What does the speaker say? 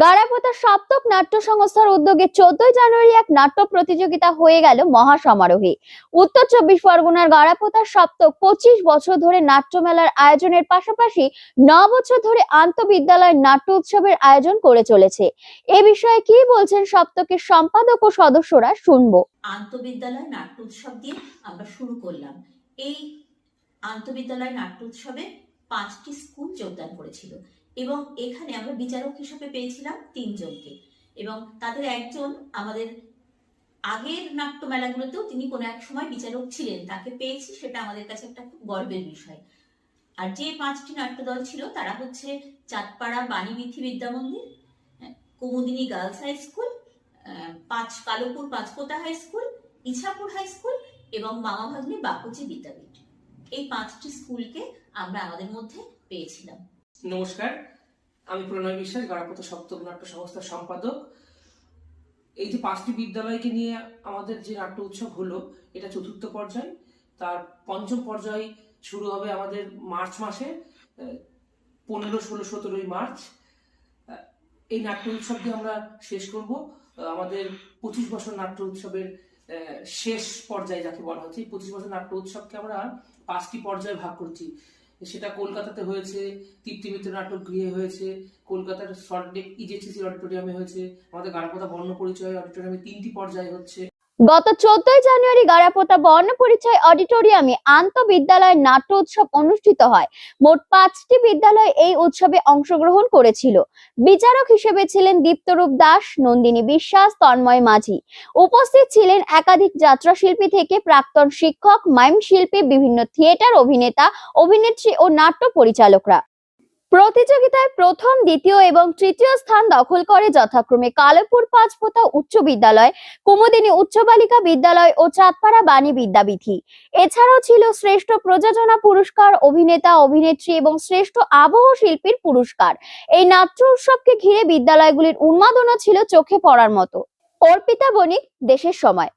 গারাপোতা সপ্তক নাট্য সংস্থার উদ্যোগে চোদ্দই জানুয়ারি এক নাট্য প্রতিযোগিতা হয়ে গেল মহাসমারোহে। উত্তর চব্বিশ পরগনার গারাপোতা সপ্তক পঁচিশ বছর ধরে নাট্যমেলার আয়োজনের পাশাপাশি ন বছর ধরে আন্তঃবিদ্যালয় নাট্য উৎসবের আয়োজন করে চলেছে। এ বিষয়ে কি বলছেন সপ্তকের সম্পাদক ও সদস্যরা শুনব। আন্তঃবিদ্যালয় নাট্য উৎসব দিয়ে আমরা শুরু করলাম। এই আন্তঃবিদ্যালয় নাট্য উৎসবে পাঁচটি স্কুল যোগদান করেছিল। এবং এখানে আমরা বিচারক হিসেবে পেয়েছিলাম তিনজনকে। এবং তাদের একজন আমাদের আগের নাট্যমেলাগুলোতেও তিনি কোনো এক সময় বিচারক ছিলেন। তাকে পেয়েছি সেটা আমাদের কাছে একটা খুব গর্বের বিষয়। আর যে পাঁচটি নাট্যদল ছিল তারা হচ্ছে চাঁদপাড়া বাণীবিথি বিদ্যামন্দির হ্যাঁ, কুমুদিনী গার্লস হাই স্কুল পাঁচ Kalopur Panchpota high school Ichhapur high school এবং মামা ভাগ্নে বাপুজি বিদ্যাপীঠ। এই পাঁচটি স্কুলকে আমরা আমাদের মধ্যে পেয়েছিলাম। নমস্কার, আমি প্রণয় বিশ্বাস গারাপত সপ্তম নাট্য সংস্থার সম্পাদক। এই যে পাঁচটি বিদ্যালয়কে নিয়ে আমাদের যে নাট্য উৎসব হলো, এটা চতুর্থ পর্যায়। তার পঞ্চম পর্যায় শুরু হবে আমাদের মার্চ মাসে পনেরো, ষোলো, সতেরোই মার্চ। এই নাট্য উৎসব দিয়ে আমরা শেষ করব। আমাদের পঁচিশ বছর নাট্য উৎসবের শেষ পর্যায়ে যাকে বলা হচ্ছে, এই পঁচিশ বছর নাট্য উৎসবকে আমরা পাঁচটি পর্যায়ে ভাগ করছি। সেটা কলকাতাতে হয়েছে, তৃপ্তি মিত্র নাটক গৃহে হয়েছে, কলকাতার সল্টলেক ইজেসিসি অডিটোরিয়ামে হয়েছে, আমাদের গানপথা বর্ণ পরিচয় অডিটোরিয়ামে তিনটি পর্যায়ে হচ্ছে। গত চোদ্দই জানুয়ারি গারাপোতা বর্ণ পরিচয় অডিটোরিয়ামে আন্তঃবিদ্যালয় নাট্য উৎসব অনুষ্ঠিত হয়। মোট পাঁচটি বিদ্যালয় এই উৎসবে অংশগ্রহণ করেছিল। বিচারক হিসেবে ছিলেন দীপ্তরূপ দাস, নন্দিনী বিশ্বাস, তন্ময় মাঝি। উপস্থিত ছিলেন একাধিক যাত্রা শিল্পী থেকে প্রাক্তন শিক্ষক, মাইম শিল্পী, বিভিন্ন থিয়েটার অভিনেতা, অভিনেত্রী ও নাট্য পরিচালকরা। প্রতিযোগিতায় প্রথম, দ্বিতীয় এবং তৃতীয় স্থান দখল করে যথাক্রমে কালেপুর পাঁচপোতা উচ্চ বিদ্যালয়, কুমুদিনী উচ্চ বালিকা বিদ্যালয় ও চাঁদপাড়া বাণী বিদ্যাবিধি। এছাড়াও ছিল শ্রেষ্ঠ প্রযোজনা পুরস্কার, অভিনেতা, অভিনেত্রী এবং শ্রেষ্ঠ আবহ শিল্পীর পুরস্কার। এই নাট্য উৎসবকে ঘিরে বিদ্যালয়গুলির উন্মাদনা ছিল চোখে পড়ার মতো। অর্পিতা বণিক, দেশের সময়।